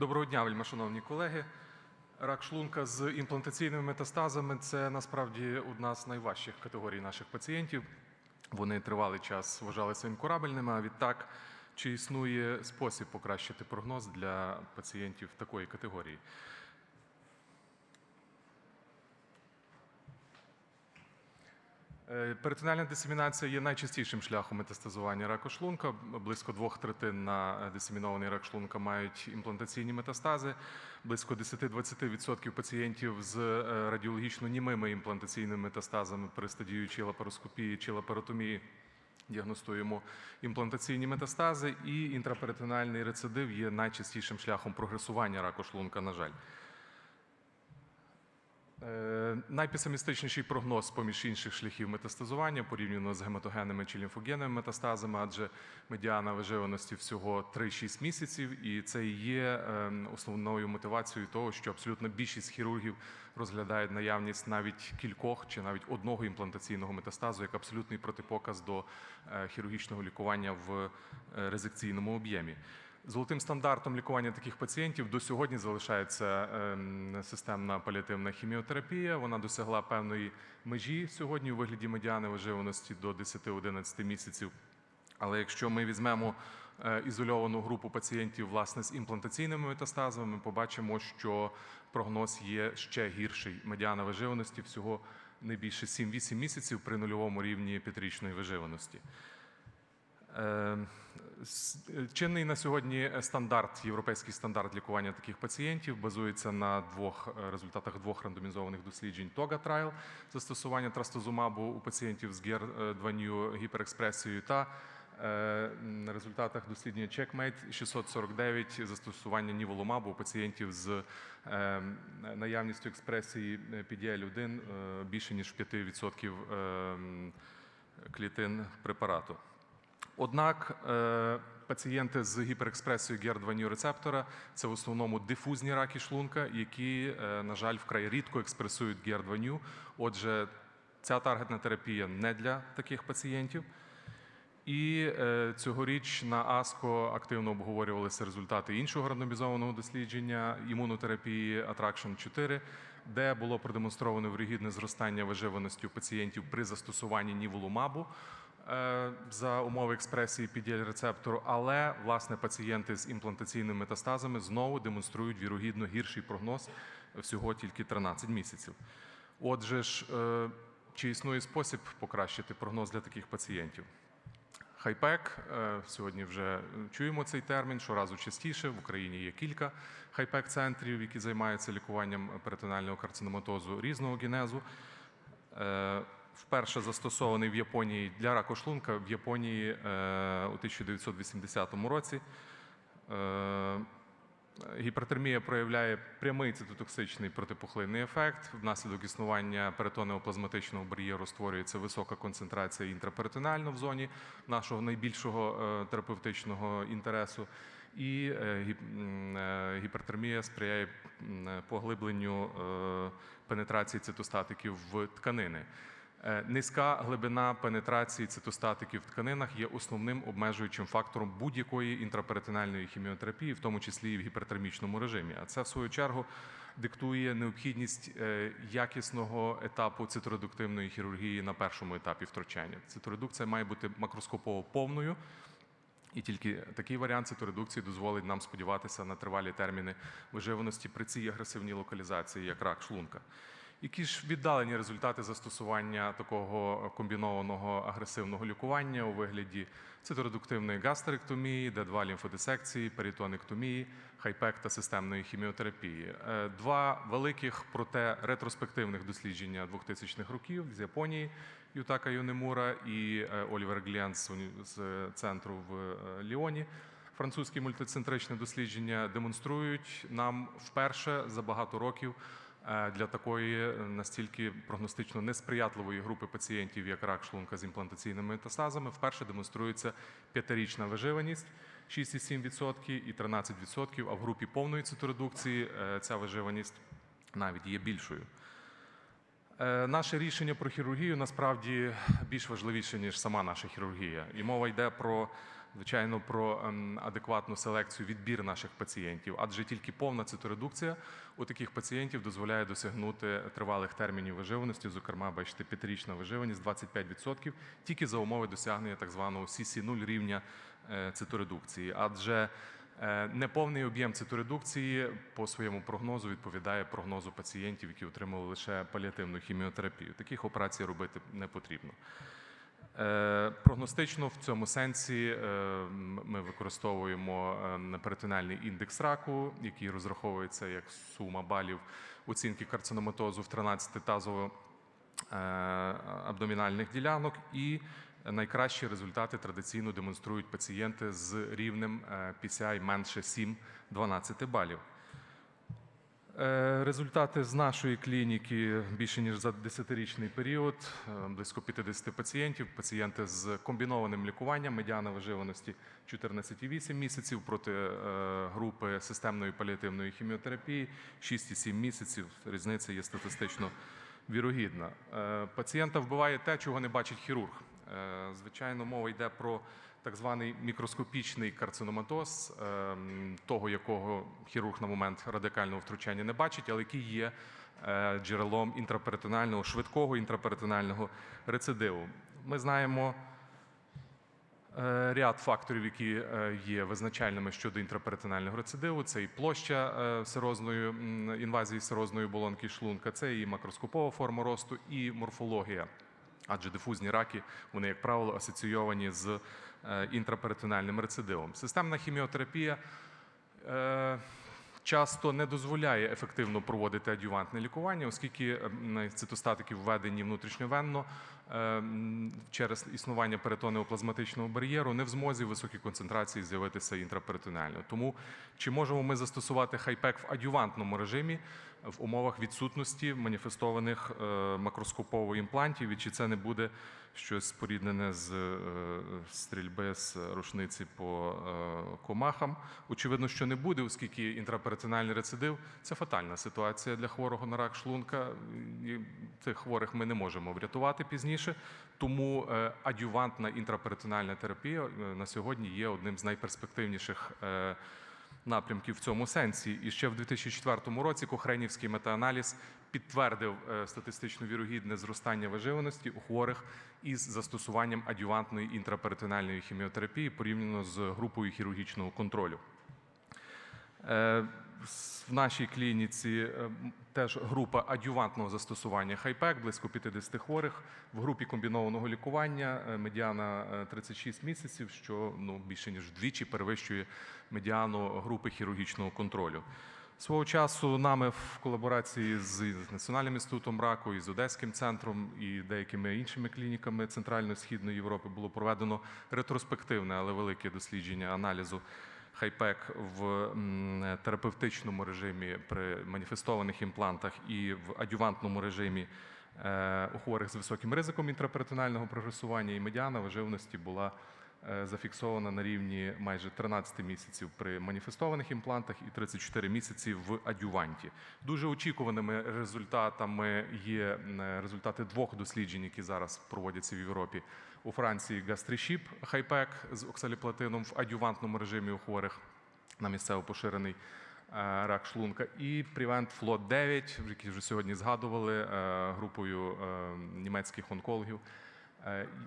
Доброго дня, вельмишановні колеги. Рак шлунка з імплантаційними метастазами це насправді одна з найважчих категорій наших пацієнтів. Вони тривалий час вважалися інкурабельними. А відтак, чи існує спосіб покращити прогноз для пацієнтів такої категорії? Е, Перитонеальна дисемінація є найчастішим шляхом метастазування раку шлунка. Близько двох третин на дисемінований рак шлунка мають імплантаційні метастази. Близько 10-20% пацієнтів з е, радіологічно німими імплантаційними метастазами при стадії чи лапароскопії чи лапаротомії діагностуємо імплантаційні метастази, і інтраперитонеальний рецидив є найчастішим шляхом прогресування раку шлунка, на жаль. Е, Найпесимістичніший прогноз поміж інших шляхів метастазування порівняно з гематогенними чи лімфогенними метастазами, адже медіана виживаності всього 3-6 місяців, і це і є е, основною мотивацією того, що абсолютно більшість хірургів розглядають наявність навіть кількох чи навіть одного імплантаційного метастазу як абсолютний протипоказ до е, хірургічного лікування в резекційному об'ємі. Золотим стандартом лікування таких пацієнтів до сьогодні залишається ем, системна паліативна хіміотерапія. Вона досягла певної межі сьогодні у вигляді медіани виживаності до 10-11 місяців. Але якщо ми візьмемо е, ізольовану групу пацієнтів власне з імплантаційними метастазами, ми побачимо, що прогноз є ще гірший. Медіана виживаності всього не більше 7-8 місяців при нульовому рівні п'ятирічної виживаності. Е, е, Чинний на сьогодні стандарт, європейський стандарт лікування таких пацієнтів базується на двох е, результатах двох рандомізованих досліджень TOGA Trial застосування трастозумабу у пацієнтів з GER2 гіперекспресією та е, м, результатах дослідження CheckMate 649 застосування ніволумабу у пацієнтів з е, наявністю експресії е, PDL-1 е, більше ніж 5% е, клітин препарату. Однак е, пацієнти з гіперекспресією GER2 рецептора це в основному дифузні раки шлунка, які, е, на жаль, вкрай рідко експресують GER2. Отже, ця таргетна терапія не для таких пацієнтів. І е, цьогоріч на АСКО активно обговорювалися результати іншого рандомізованого дослідження імунотерапії Attraction 4, де було продемонстровано вирогідне зростання виживаності у пацієнтів при застосуванні ніволумабу за умови експресії PDL рецептору, але власне пацієнти з імплантаційними метастазами знову демонструють вірогідно гірший прогноз всього тільки 13 місяців. Отже ж, е, чи існує спосіб покращити прогноз для таких пацієнтів? Хайпек е, сьогодні вже е, чуємо цей термін щоразу частіше. В Україні є кілька хайпек-центрів, які займаються лікуванням перитонального карциноматозу різного генезу. Вперше застосований в Японії для раку шлунка в Японії е, у 1980 році. Е, Гіпертермія проявляє прямий цитотоксичний протипухлинний ефект. Внаслідок існування перитонеоплазматичного бар'єру створюється висока концентрація інтраперитонально в зоні нашого найбільшого е, терапевтичного інтересу. І гіпертермія сприяє поглибленню пенетрації цитостатиків в тканини. Е, Низька глибина пенетрації цитостатиків в тканинах є основним обмежуючим фактором будь-якої інтраперитональної хіміотерапії, в тому числі і в гіпертермічному режимі. А це, в свою чергу, диктує необхідність е, якісного етапу циторедуктивної хірургії на першому етапі втручання. Циторедукція має бути макроскопово повною. І тільки такий варіант циторедукції дозволить нам сподіватися на тривалі терміни виживаності при цій агресивній локалізації, як рак шлунка. Які ж віддалені результати застосування такого комбінованого агресивного лікування у вигляді циторедуктивної гастеректомії, Д2 лімфодисекції, перитонектомії, хайпек та системної хіміотерапії. Е, Два великих, проте ретроспективних дослідження 2000-х років з Японії Ютака Юнемура і е, Олівер Гліан з центру в е, Ліоні. Французькі мультицентричне дослідження демонструють нам вперше за багато років для такої е, настільки прогностично несприятливої групи пацієнтів, як рак шлунка з імплантаційними метастазами, вперше демонструється п'ятирічна виживаність 6,7% і 13%, а в групі повної циторедукції е, ця виживаність навіть є більшою. Е, Наше рішення про хірургію насправді більш важливіше, ніж сама наша хірургія. І мова йде про звичайно, про ем, адекватну селекцію, відбір наших пацієнтів, адже тільки повна циторедукція у таких пацієнтів дозволяє досягнути тривалих термінів виживаності. Зокрема, бачите, п'ятирічна виживаність 25%, тільки за умови досягнення так званого CC0 рівня е, циторедукції. Адже е, неповний об'єм циторедукції по своєму прогнозу відповідає прогнозу пацієнтів, які отримали лише паліативну хіміотерапію. Таких операцій робити не потрібно. Е, Прогностично в цьому сенсі е, ми використовуємо е, індекс раку, який розраховується як сума балів оцінки карциноматозу в 13 тазово абдомінальних ділянок, і найкращі результати традиційно демонструють пацієнти з рівнем PCI менше 7-12 балів. Е, Результати з нашої клініки більше ніж за 10-річний період, е, близько 50 пацієнтів, пацієнти з комбінованим лікуванням, медіана виживаності 14,8 місяців проти е, групи системної паліативної хіміотерапії 6,7 місяців. Різниця є статистично вірогідна. Пацієнта вбиває те, чого не бачить хірург. Звичайно, мова йде про так званий мікроскопічний карциноматоз, ем, того, якого хірург на момент радикального втручання не бачить, але який є е, джерелом інтраперитонального, швидкого інтраперитонального рецидиву. Ми знаємо е, ряд факторів, які е, є визначальними щодо інтраперитонального рецидиву. Це і площа сирозної інвазії сирозної оболонки шлунка, це і макроскопова форма росту, і морфологія. Адже дифузні раки, вони, як правило, асоційовані з інтраперитональним рецидивом. Системна хіміотерапія е, часто не дозволяє ефективно проводити адювантне лікування, оскільки ем, цитостатики введені внутрішньовенно е, через існування перитонеоплазматичного бар'єру не в змозі в високій концентрації з'явитися інтраперитонально. Тому чи можемо ми застосувати хайпек в адювантному режимі в умовах відсутності маніфестованих е, макроскопово імплантів, і чи це не буде щось споріднене з е, стрільби з рушниці по е, комахам? Очевидно, що не буде, оскільки інтраперитональний рецидив це фатальна ситуація для хворого на рак шлунка. Цих хворих ми не можемо врятувати пізніше. Тому адювантна інтраперитональна терапія на сьогодні є одним з найперспективніших. Е, напрямків в цьому сенсі. І ще в 2004 році Кохренівський метааналіз підтвердив е, статистично вірогідне зростання виживаності у хворих із застосуванням адювантної інтраперитональної хіміотерапії порівняно з групою хірургічного контролю. Е, В нашій клініці е, теж група адювантного застосування хайпек, близько 50 хворих. В групі комбінованого лікування е, медіана е, 36 місяців, що ну, більше ніж вдвічі перевищує медіану групи хірургічного контролю. Свого часу нами в колаборації з Національним інститутом раку, і з Одеським центром і деякими іншими клініками Центрально-Східної Європи було проведено ретроспективне, але велике дослідження аналізу хайпек в терапевтичному режимі при маніфестованих імплантах і в адювантному режимі е, у хворих з високим ризиком інтраперитонального прогресування. І медіана виживності була зафіксована на рівні майже 13 місяців при маніфестованих імплантах і 34 місяці в адюванті. Дуже очікуваними результатами є результати двох досліджень, які зараз проводяться в Європі. У Франції гастрішіп хайпек з оксаліплатином в адювантному режимі у хворих на місцево поширений е, рак шлунка. І Prevent Float 9, який вже сьогодні згадували е, групою е, німецьких онкологів, е,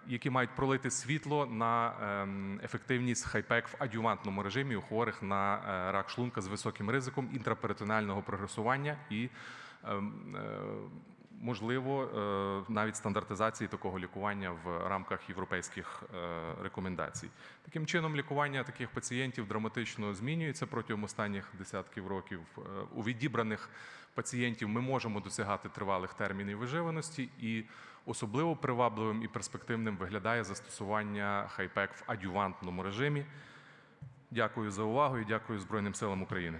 які мають пролити світло на ем, ефективність хайпек в адювантному режимі у хворих на е, рак шлунка з високим ризиком інтраперитонального прогресування і ем, е, можливо е, навіть стандартизації такого лікування в рамках європейських е, рекомендацій. Таким чином, лікування таких пацієнтів драматично змінюється протягом останніх десятків років. Е, У відібраних пацієнтів ми можемо досягати тривалих термінів виживаності, і особливо привабливим і перспективним виглядає застосування хайпек в адювантному режимі. Дякую за увагу і дякую Збройним силам України.